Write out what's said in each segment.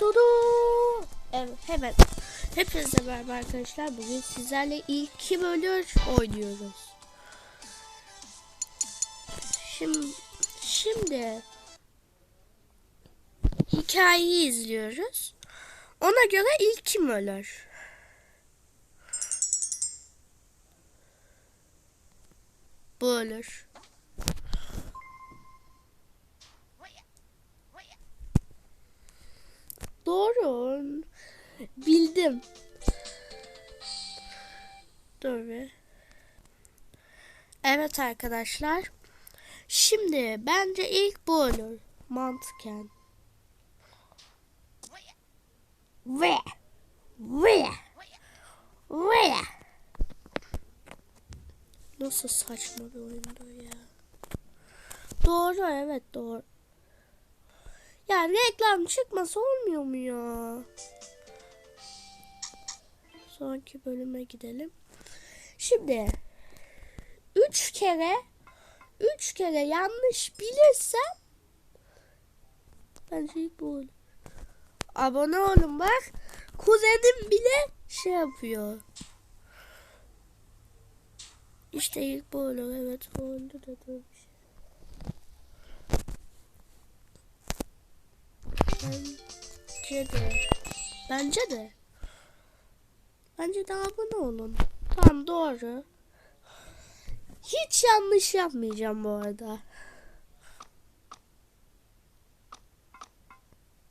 Dudu. Evet hemen. Hepinize merhaba arkadaşlar. Bugün sizlerle ilk kim ölür oynuyoruz. Şimdi, şimdi hikayeyi izliyoruz. Ona göre ilk kim ölür? Bu ölür. Doğru. Bildim. Dur bir. Evet arkadaşlar. Şimdi bence ilk bu olur. Mantıken. Ve. Ve. Ve. Nasıl saçma bir oyundu ya. Doğru evet doğru. Ya reklam çıkması olmuyor mu ya? Sonraki bölüme gidelim. Şimdi üç kere üç kere yanlış bilirsem bence ilk bu. Abone olun bak. Kuzenim bile şey yapıyor. İşte ilk bu olur. Evet bu oldu da bir şey. Bence de. Bence de. Bence de abone olun. Tamam doğru. Hiç yanlış yapmayacağım bu arada.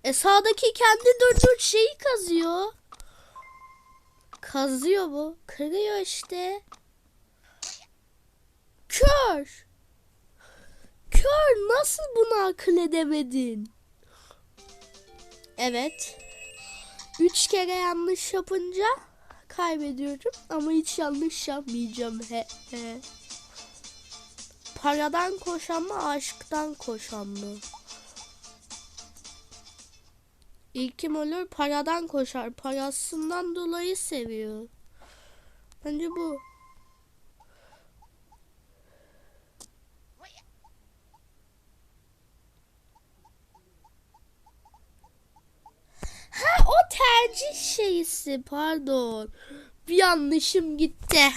E sağdaki kendi durduğu şeyi kazıyor. Kazıyor bu. Kırıyor işte. Kör. Kör nasıl bunu akıl edemedin? Evet. Üç kere yanlış yapınca kaybediyorum ama hiç yanlış yapmayacağım. He, he. Paradan koşan mı, aşktan koşan mı? İlkim ölür, paradan koşar. Parasından dolayı seviyor. Bence bu. Ha o tercih şeysi pardon. Bir yanlışım gitti.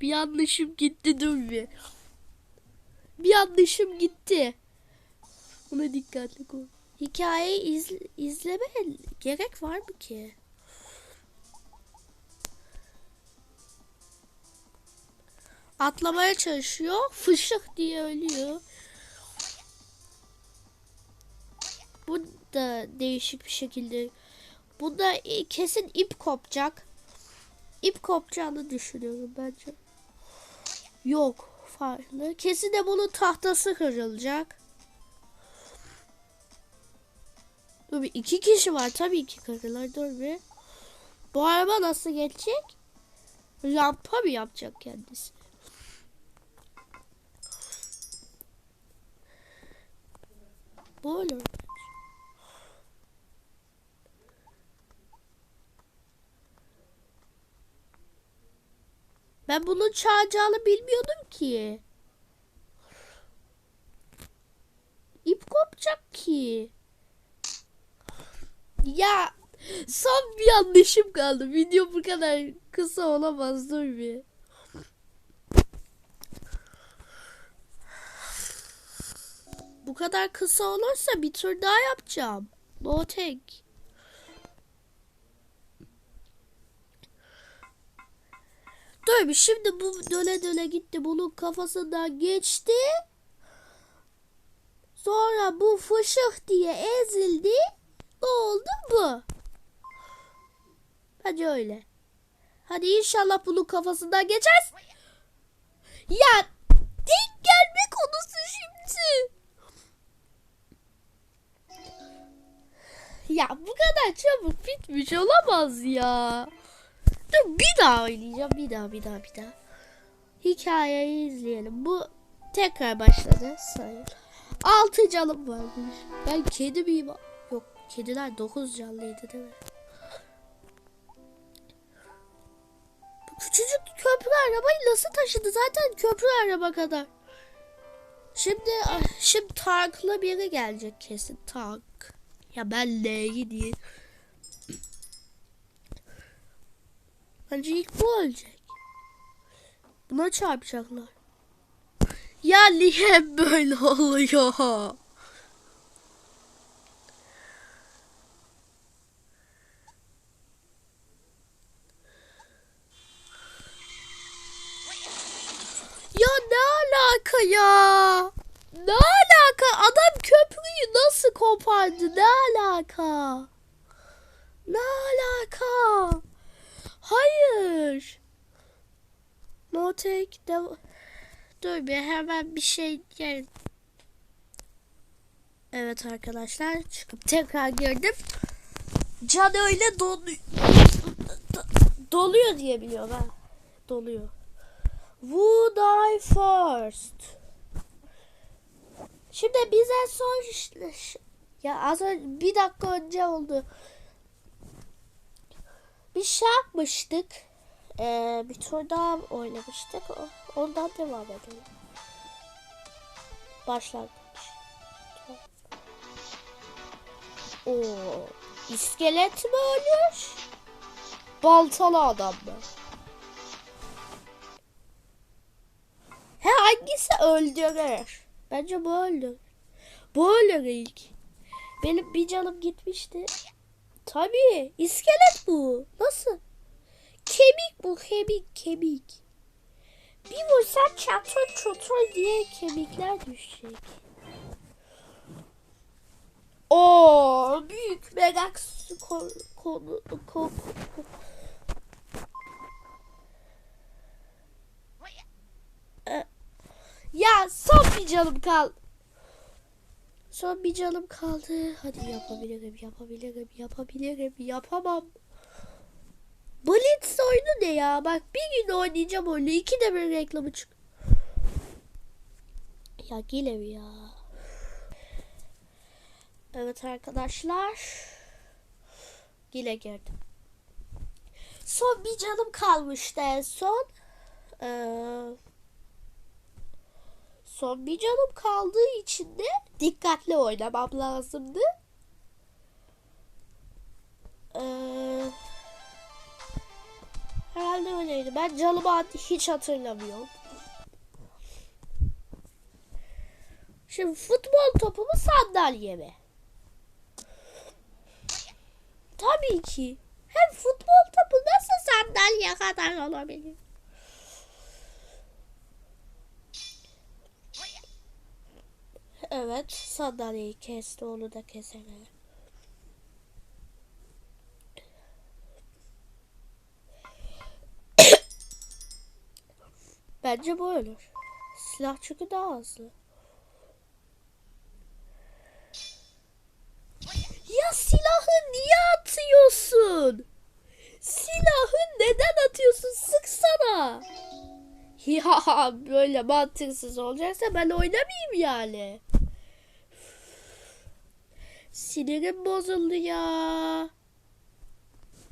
Bir yanlışım gitti dur bir. Bir yanlışım gitti. Buna dikkatli ol. Hikayeyi iz, izleme gerek var mı ki? Atlamaya çalışıyor. Fışık diye ölüyor. Bu da değişik bir şekilde. Bunda e, kesin ip kopacak. İp kopacağını düşünüyorum bence. Yok farklı. Kesin de bunun tahtası kırılacak. Dur bir iki kişi var tabii ki kırılır dur bir. Bu araba nasıl geçecek? Rampa mı yapacak kendisi? Bu olur. Ben bunun çağıracağını bilmiyordum ki. İp kopacak ki. Ya son bir yanlışım kaldı. Video bu kadar kısa olamaz dur bir. Bu kadar kısa olursa bir tur daha yapacağım. No tek. Bir şimdi bu döne döne gitti. Bunun kafasından geçti. Sonra bu fışık diye ezildi. Ne oldu bu? Hadi öyle. Hadi inşallah bunun kafasından geçer. Ya denk gelme konusu şimdi. Ya bu kadar çabuk bitmiş olamaz ya. Dur bir daha oynayacağım. Bir daha bir daha bir daha. Hikayeyi izleyelim. Bu tekrar başladı. Sayın. Altı canım varmış. Ben kedi miyim? Yok kediler dokuz canlıydı değil mi? Küçücük köprü arabayı nasıl taşıdı? Zaten köprü araba kadar. Şimdi şimdi tanklı biri gelecek kesin tank. Ya ben L'ye değil. Bence ilk bu ölecek. Buna çarpacaklar. Ya niye böyle oluyor? Ya ne alaka ya? Ne alaka? Adam köprüyü nasıl kopardı? Ne alaka? Ne alaka? Hayır. No take dev- Dur bir hemen bir şey gel. Evet arkadaşlar çıkıp tekrar girdim. Can öyle doluyor. Doluyor diye biliyorum ha. Doluyor. Would I first? Şimdi bize son ya az önce bir dakika önce oldu. Bir şey yapmıştık. Ee, bir tur daha oynamıştık. Ondan devam edelim. Başlangıç. Oo, iskelet mi ölür? Baltalı adam mı? He hangisi öldürür? Bence bu öldür. Bu ölür ilk. Benim bir canım gitmişti. Tabii. iskelet bu. Nasıl? Kemik bu. Kemik. Kemik. Bir vursan çatır çatır diye kemikler düşecek. Oo, büyük merak konu konu konu. Ya son bir canım kaldı. Son bir canım kaldı. Hadi yapabilirim, yapabilirim, yapabilirim, yapamam. Blitz oyunu ne ya? Bak bir gün oynayacağım oyunu. İki de bir reklamı çık. Ya gelev ya. Evet arkadaşlar. Gile girdim. Son bir canım kalmıştı en son. Ee, son bir canım kaldığı için de dikkatli oynamam lazımdı. Ee, herhalde öyleydi. Ben canımı hiç hatırlamıyorum. Şimdi futbol topu mu sandalye mi? Tabii ki. Hem futbol topu nasıl sandalye kadar olabilir? Evet, sandalyeyi kesti, onu da keselim. Bence bu ölür. Silah çünkü daha hızlı. Ya silahı niye atıyorsun? Silahı neden atıyorsun? Sıksana. Ya böyle mantıksız olacaksa ben oynamayayım yani. Sinirim bozuldu ya.